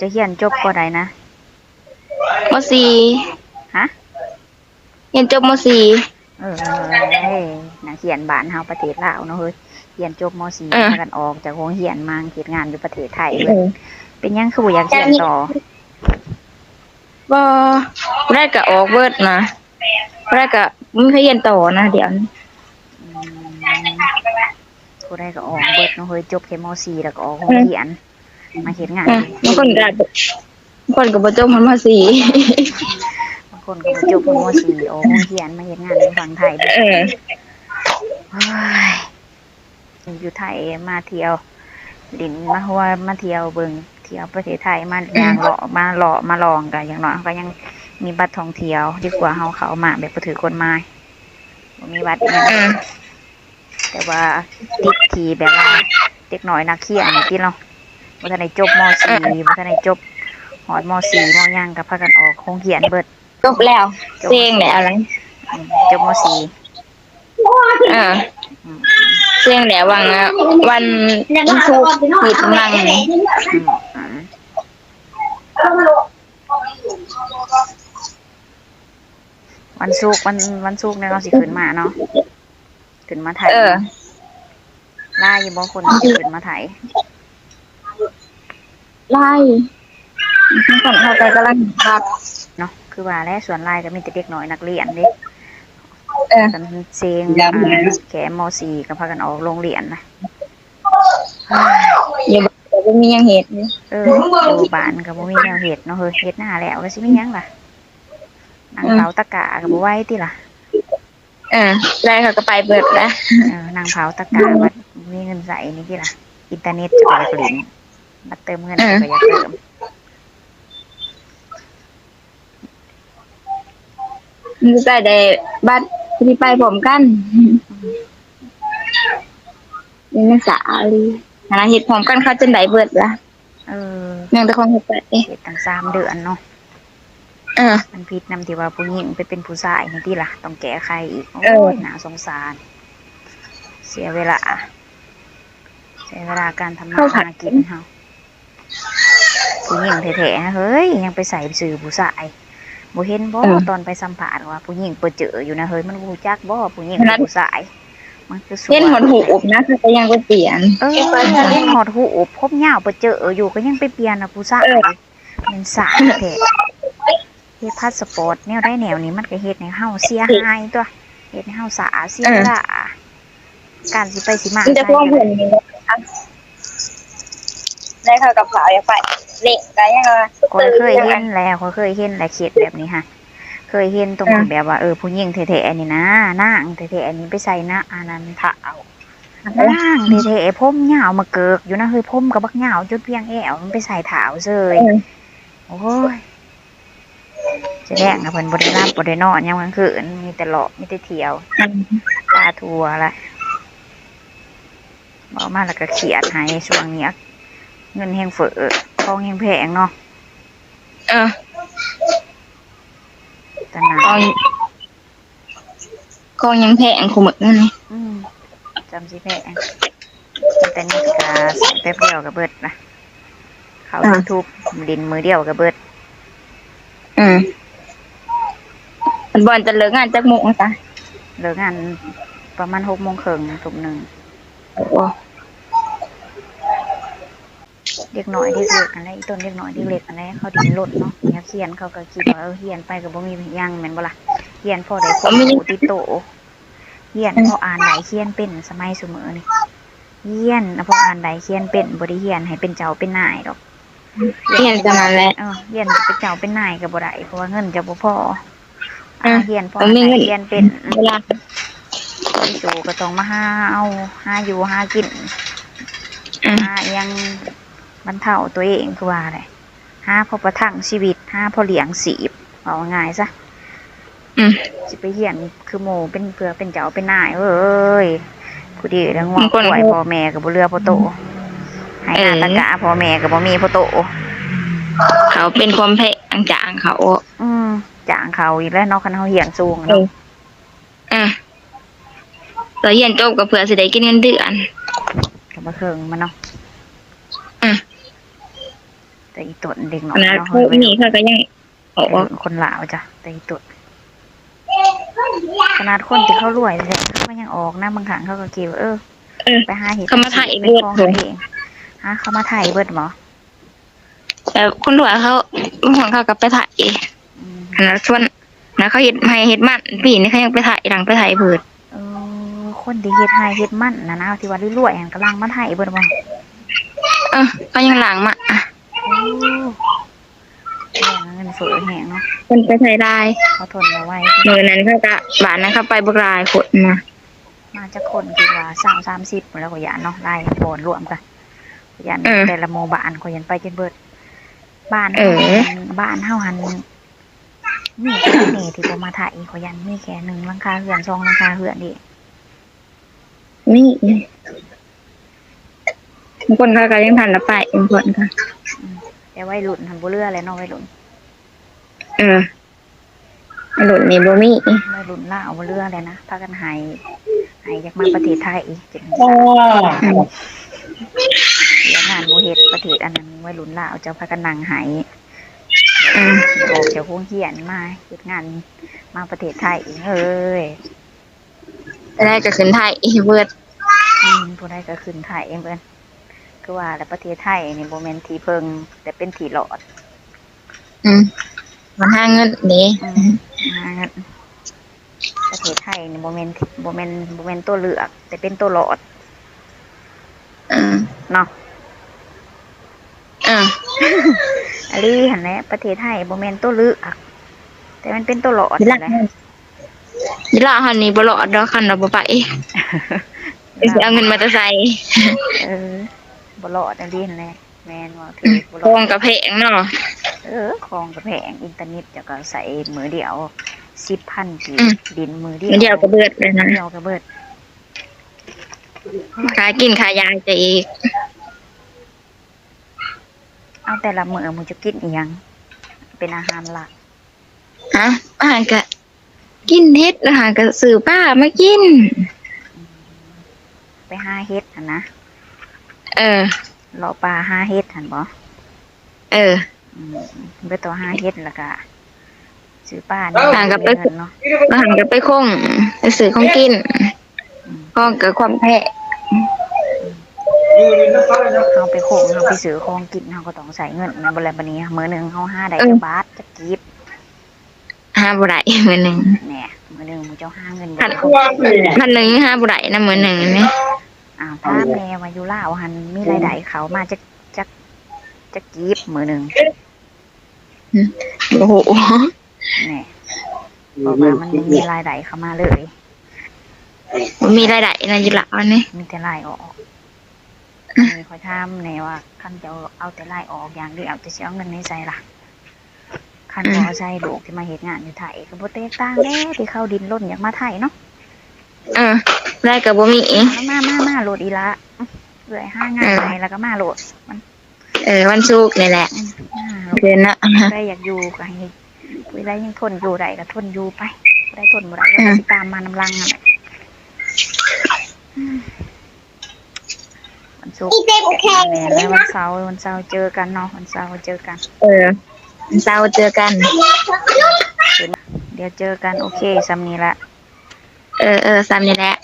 จะเรียนจบก็ได้นะมสี่ฮะเรียนจบมสี่เออเอ้ยนักเรียนบ้านเฮาประเทศลาวเนาะเฮ้ยเรียนจบม .4 พากันออกจากโรงเรียนมาเฮ็ดงานอยู่ประเทศไทยเว้ยเป็นหยังคือบ่อยากเรียนต่อบ่ได้ก็ออกเบิดนะบ่ได้ก็มึงเคยเรียนต่อนะเดี๋ยวนี้อืมผู้ใดก็ออกเบิดเนาะเฮ้ยจบแค่ม .4 แล้วก็ออกโรงเรียน มาเฮ็ดงานอะบางคนก็บางคนก็บ่จบมันมสี่บางคนก็บ่จบม .4 ออกโรงเรียนมาเฮ็ดงานในฝั่งไทยเด้อเออเฮ้ยอยู่ไทยมาเที่ยวดินมาหัวมาเที่ยวเบิ่งเที่ยวประเทศไทยมาอย่างเลาะมาเลาะมาลองกันอย่างน้อยก็ยังมีบัตรท่องเที่ยวดีกว่าเฮาเข้ามาแบบบ่ถือกฎหมายบ่มีบัตรอิหยังอืมแต่ว่าติดทีแบบว่าเด็กน้อยนักเขียนนี่ที่เรา บ่ทันได้จบม .4 บ่ทันได้จบฮอดม .4 มหยังก็พากันออกโรงเรียนเบิดจบแล้วเซ็งแล้วอะไรอืมจบม .4 เอออืมเซ็งแล้ววังอะวันวันศุกร์ปิดนั่งนี่อืมอืมวันศุกร์วันวันศุกร์เนี่ยเราสิขึ้นมาเนาะขึ้นมาไทยเออล่าอยู่บ่คนที่ขึ้นมาไทย ไล่คนเขาไปกำลังพักเนาะคือว่าแล้วส่วนลายก็มีแต่เด็กน้อยนักเรียนเด้เออ กันเซงอ่าแขม .4 ก็พากันออกโรงเรียนนะอยู่บ้านก็บ่มีหยังเฮ็ดนี่เอออยู่บ้านก็บ่มีแนวเฮ็ดเนาะเฮ้ยเฮ็ดหน้าแล้วแล้วสิมีหยังล่ะนางเผาตะกะก็บ่ไหวติล่ะเออได้เขาก็ไปเบิดแล้วเออนางเผาตะกะบัดมีเงินใส่นี่ติล่ะอินเทอร์เน็ตจะไปเล่น บัดเติมเงินก็อยากเติมมันจะได้บัตรที่ไปพร้อมกันนี่นักศึกษาเลยหาเฮ็ดพร้อมกันเขาจนได้เบิดละเออยังแต่คนเฮ็ดไปเอ๊ะเฮ็ดตั้งสามเดือนเนาะเออ มันผิดนำที่ว่าผู้หญิงไปเป็นผู้ชายนี่ติล่ะ ต้องแก้ไขอีกโอ้เออยน่าสงสาร เสียเวลา เสียเวลาการทำมาหากินเฮา ผู้หญิงแท้ๆนะเฮ้ยยังไปใส่สื่อผู้ชายบ่เห็นบ่ตอนไปสัมภาษณ์ว่า ผู้หญิงเปิดเจออยู่นะเฮ้ยมันบ่รู้จักบ่ผู้หญิงกับผู้ชาย มันคือส่วนเห็นหนหูอบนะเขาก็ยังไปเปลี่ยนเออเห็นหอดหูอบพบยาวเปิดเจออยู่ก็ยังไปเปลี่ยนนะผู้ชายเออเป็นสายแท้เฮ็ดพาสปอร์ตแนวได้แนวนี้มันก็เฮ็ดให้เฮาเสียหายตัวเฮ็ดให้เฮาสาเสียเวลาการสิไปสิมามันจะพ่วงเพิ่นนี่นะคะ ได้เขากับสาวอยากไปเล่นก็ยังว่าคนเคยเห็นแล้วคนเคยเห็นแล้วเขตแบบนี้ค่ะ เคยเห็นตรงที่แบบว่าเออผู้หญิงแท้ๆนี่นะนางแท้ๆอันนี้ไปใส่หน้าอานันทะเอานางแท้ๆผมยาวมาเกิกอยู่นะเฮ้ยผมกับบักยาวจนเพียงแอวมันไปใส่ถาวเซยเออโอ้ยจะแดงนะเพิ่นบ่ได้รับบ่ได้นอนยามกลางคืนมีแต่เลาะมีแต่เที่ยวตาทัวละบอกมาแล้วก็เขียดให้ช่วงนี้ เงินแหงเฟ้อทองแหงแพงเนาะเออตะนากองกองยังแพงคุมึกนั่นนี่อืมจำสิแพงแต่นี่กาใส่แป๊บเดียวกับเบิดนะเขายูทูบดินมือเดียวกับเบิด อืมมันบอลจะเลิกงานจากโมุกจ้ะเลิกงานประมาณหกโมงครึ่งทุ่มหนึ่งโอ้โห เด็กน้อยเด็กเล็กอะไรอีต้นเด็กน้อยเด็กเล็กอะไรเขาดินรถเนาะอยากเขียนเขาก็คิดว่าเออเขียนไปกับบ่มีหยังแม่นบ่ล่ะเขียนพอได้คนหูติดโตเขียนพออ่านได้เขียนเป็นสมัยเสมอนี่เขียนพออ่านได้เขียนเป็นบ่ได้เขียนให้เป็นเจ้าเป็นนายดอกเรียนจะมาแล้วเออเขียนเป็นเจ้าเป็นนายก็บ่ได้เพราะว่าเงินจะบ่พออะอ่าเขียนพอมันมีอ่านเงิได้นเขียนเป็นเวลาพี่โจก็ต้องมาหาเอาหาอยู่หากินอืมหาอิหยัง บรรเทาตัวเองคือว่าอะไรหาพอประทังชีวิตหาพอเลี้ยงสีบเอาง่ายซะอืมสิไปเหียนคือโมเป็นเพื่อเป็นเจ้าเป็นนายเอ้ยผู้ดีแล้วงวบางคนป่วยพ่อแม่กับบ่เรือพ่อโตให้หน้าเออตะกะพ่อแม่กับบ่มีพ่อโต เขาเป็นความแพงจางเขา อืมจ้างเขาอีกแล้วเนาะคันเฮาเหียนสูงเอเนาะออะเราเรียนจบกับเผื่อสิได้กินเงินเดือนก็บ่เคิงมันเนาะอืม แต่แต่อีตุ่นเด็กหน่ขอยนาดเนาะเขาอีนี่เขาก็ยังออกเออคนลาวจ้ะแต่อีตุ่นขนาดคนที่เขารวยเลยเขาก็ยังออกนะบางครั้งเขาก็คิดว่าเออเออไปหาเห็ดเขามาถ่ายเป็นเบิดของเหรอเขาเองฮะเขามาถ่ายเบิดหมอแต่คนรวยเขาบางคนเขาก็ไปถ่ายอืมขนาดส่วนนะเขาเห็ดให้เห็ดมันปีนี้เขายังไปถ่ายหลังไปถ่ายเผิดเออคนที่เฮ็ดไฮเฮ็ดมั่นนะนะที่ว่ารุ่ยๆอันกำลังมาถ่ายเบิดบ่เออเขายังหลังมาอะโอ้แม่ง เงินเฟ้อแหงเนาะคนไปถ่ายได้เขาทนมาไหว้มือนั้นเขาก็บ้านนั้นเขาไปบุกรายคนมามาจากคนที่ว่าสามสามสิบแล้วก็ยานเนาะได้โอนรวมกันยานแต่ละโมบานก็ยันไปจนเบิด บ้านเฮาหันบ้านเฮาหันมีแค่นี้ที่บ่มาถ่ายขอยันมีแค่หนึ่งหลังคาเหือนสองหลังคาเหือนนี่นี่บางคนเขาก็ยังทันละไปบางคนค่ะ แต่วัยรุ่นหันบ่เรือเลยเนาะวัยรุ่นเออหลุดนี่บ่มีวัยรุ่นล่าวบ่เรือเลยนะพากันหายหายจากมาประเทศไทยอีกจังอืมเดี๋ยวงานโมเฮ็ดประเทศอันนั้นวัยรุ่นลาวเจ้าพากันนั่งหายอืมออกจากโรงเรียนมาเฮ็ดงานมาประเทศไทยอีกเอ้ยได้ก็ขึ้นไทยเบิดอืมผู้ใดก็ขึ้นไทยเองเพิ่น คือว่าแล้วประเทศไทยนี่บ่แม่นที่เพิง แต่เป็นที่หลอด อืมมันห้าเงินนี่อืมหาเงินประเทศไทยนี่บ่แม่นที่บ่แม่นบ่แม่นตัวเลือก แต่เป็นตัวหลอดอืมเนาะอ่าอันนี้หั่นแหละประเทศไทยบ่แม่นตัวเลือกแต่มันเป็นตัวหลอดยีนั่รานแหละยีราหันนี่บ่รอดดอกคันเราบ่ไปสิเอาเงินมาแตะใส่ เออ บลอดอันนี้นั่นแหละแมนว่าถือบลทอองดกับแพงเนาะ เออของกระแพงอินเทอร์เน็ตจะก็ใส่มือเดียวสิบพันกีอืม ดินมือเดียวมันเดียวก็เบิดเลยนะเดียวก็เบิดขายกินขายยาจะอีกเอาแต่ละมือมึงจะกินอีหยังเป็นอาหารหลักฮะอาหารก็กินเฮ็ดอาหารก็ซื้อป้ามากิน ไปห้าเฮ็ดหันนะ เออรอปลาห้าเฮ็ดหันบ่เอออืมไปตัวห้าเฮ็ดแล้วก็ซื้อปลาต่างกับไปเงินเนาะอาหารก็ไปคงไปซื้อของกินห้องเกิดความแพ้เอาไปโขงเอาไปซื้อของกินเราก็ต้องใส่เงินในบริเวณนี้มือหนึ่งเขาห้าได้จักบาทจะกีบห้าบ่ได้มื้อหนึงแหน่มือหนึ่งมึงเจ้าห้าเงินพันเบิดพันหนึงห้าบ่ได้นะมื้อหนึงนี่ อ้าวถ้าแม่วาอยุล่าวหันมีรายได้เขามาจะจะจะกีบมือหนึ่งโอ้โหแหน่บอกว่ามันบ่มีรายได้เข้ามาเลยบ่มีรายได้นะยีราอันนี้มีแต่รายออกมีคอยทำแน่ว่าคันจะเอาแต่รายออกอย่างเดียวจะเสียเงินในใจล่ะคันบอใช่ลูกที่มาเหตุงานอยู่ไทยก็บ่แตกต่างแน่ที่เข้าดินล้นอยากมาไทยเนาะเออได้ก็บ่มีแล้วมามามาโหลดอีละเอื่อยห้างานไหนแล้วก็มาโหลดมันเออวันศุกร์นี่แหละอืมมาโหลดเดือนละใครอยากอยู่ก็ให้คุยได้ยังทนอยู่ได้ก็ทนอยู่ไปบ่ได้ทนบ่ได้ก็อืมสิตามมานำลังนั่นแหละอืมวันศุกร์แน่แล้ววันเสาร์วันเสาร์เจอกันเนาะวันเสาร์เจอกัน เออวันเสาร์เจอกัน เดี๋ยวเจอกันโอเคซัมนี้ละ เออเออซ้ำนี่แหละ